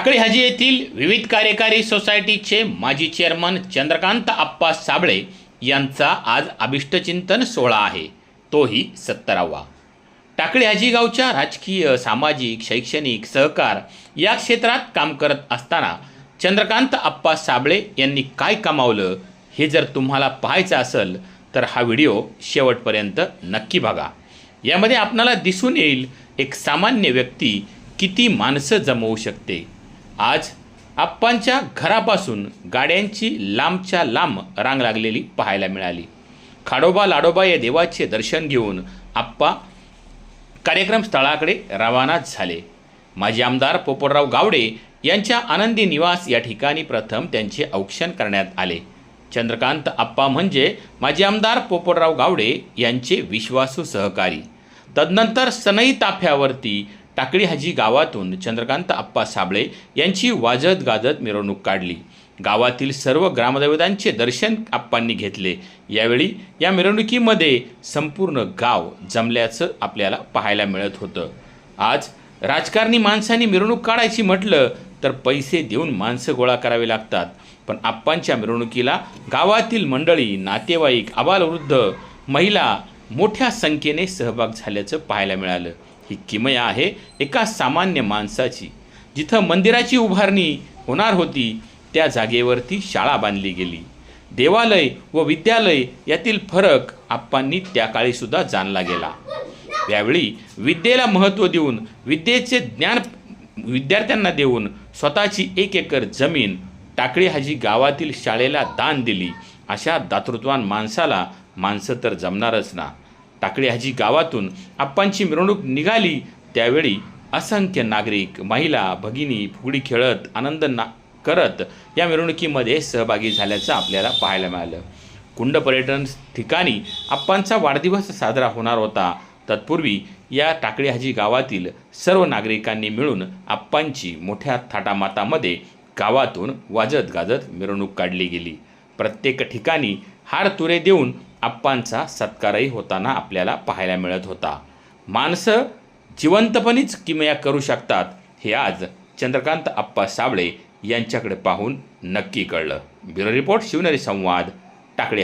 टाकळी हाजी येथील विविध कार्यकारी सोसायटीचे माजी चेअरमन चंद्रकांत आप्पा साबळे यांचा आज अभिष्टचिंतन सोहळा आहे. तोही सत्तरावा. टाकळी हाजी गावच्या राजकीय सामाजिक शैक्षणिक सहकार या क्षेत्रात काम करत असताना चंद्रकांत आप्पा साबळे यांनी काय कमावलं हे जर तुम्हाला पाहायचं असेल तर हा व्हिडिओ शेवटपर्यंत नक्की बघा. यामध्ये आपणाला दिसून येईल एक सामान्य व्यक्ती किती माणसं जमवू शकते. आज आप्पांच्या घरापासून गाड्यांची लांबच्या लांब रांग लागलेली पाहायला मिळाली. खाडोबा लाडोबा या देवाचे दर्शन घेऊन आप्पा कार्यक्रम स्थळाकडे रवाना झाले. माजी आमदार पोपटराव गावडे यांच्या आनंदी निवास या ठिकाणी प्रथम त्यांचे औक्षण करण्यात आले. चंद्रकांत आप्पा म्हणजे माजी आमदार पोपटराव गावडे यांचे विश्वासू सहकारी. तदनंतर सनई ताफ्यावरती टाकळी हाजी गावातून चंद्रकांत आप्पा साबळे यांची वाजत गाजत मिरवणूक काढली. गावातील सर्व ग्रामदैवतांचे दर्शन आप्पांनी घेतले. यावेळी या मिरवणुकीमध्ये संपूर्ण गाव जमल्याचं आपल्याला पाहायला मिळत होतं. आज राजकारणी माणसांनी मिरवणूक काढायची म्हटलं तर पैसे देऊन माणसं गोळा करावी लागतात. पण आप्पांच्या मिरवणुकीला गावातील मंडळी नातेवाईक आबालवृद्ध महिला मोठ्या संख्येने सहभाग झाल्याचं पाहायला मिळालं. ही किमया आहे एका सामान्य माणसाची. जिथं मंदिराची उभारणी होणार होती त्या जागेवरती शाळा बांधली गेली. देवालय व विद्यालय यातील फरक आप्पांनी त्या काळीसुद्धा जाणला गेला. यावेळी विद्येला महत्त्व देऊन विद्येचे ज्ञान विद्यार्थ्यांना देऊन स्वतःची एक एकर जमीन टाकळी हाजी गावातील शाळेला दान दिली. अशा दातृत्वान माणसाला माणसं तर जमणारच ना. टाकळी हाजी गावातून आप्पांची मिरवणूक निघाली त्यावेळी असंख्य नागरिक महिला भगिनी फुगडी खेळत आनंद ना करत या मिरवणुकीमध्ये सहभागी झाल्याचं आपल्याला पाहायला मिळालं. कुंड पर्यटन ठिकाणी आप्पांचा वाढदिवस साजरा होणार होता. तत्पूर्वी या टाकळी हाजी गावातील सर्व नागरिकांनी मिळून आप्पांची मोठ्या थाटामातामध्ये गावातून वाजत गाजत मिरवणूक काढली गेली. प्रत्येक ठिकाणी हार तुरे देऊन आप्पांचा सत्कारही होताना आपल्याला पाहायला मिळत होता. माणसं जिवंतपणीच किमया करू शकतात हे आज चंद्रकांत आप्पा साबळे यांच्याकडे पाहून नक्की कळलं. ब्युरो रिपोर्ट शिवनेरी संवाद टाकळी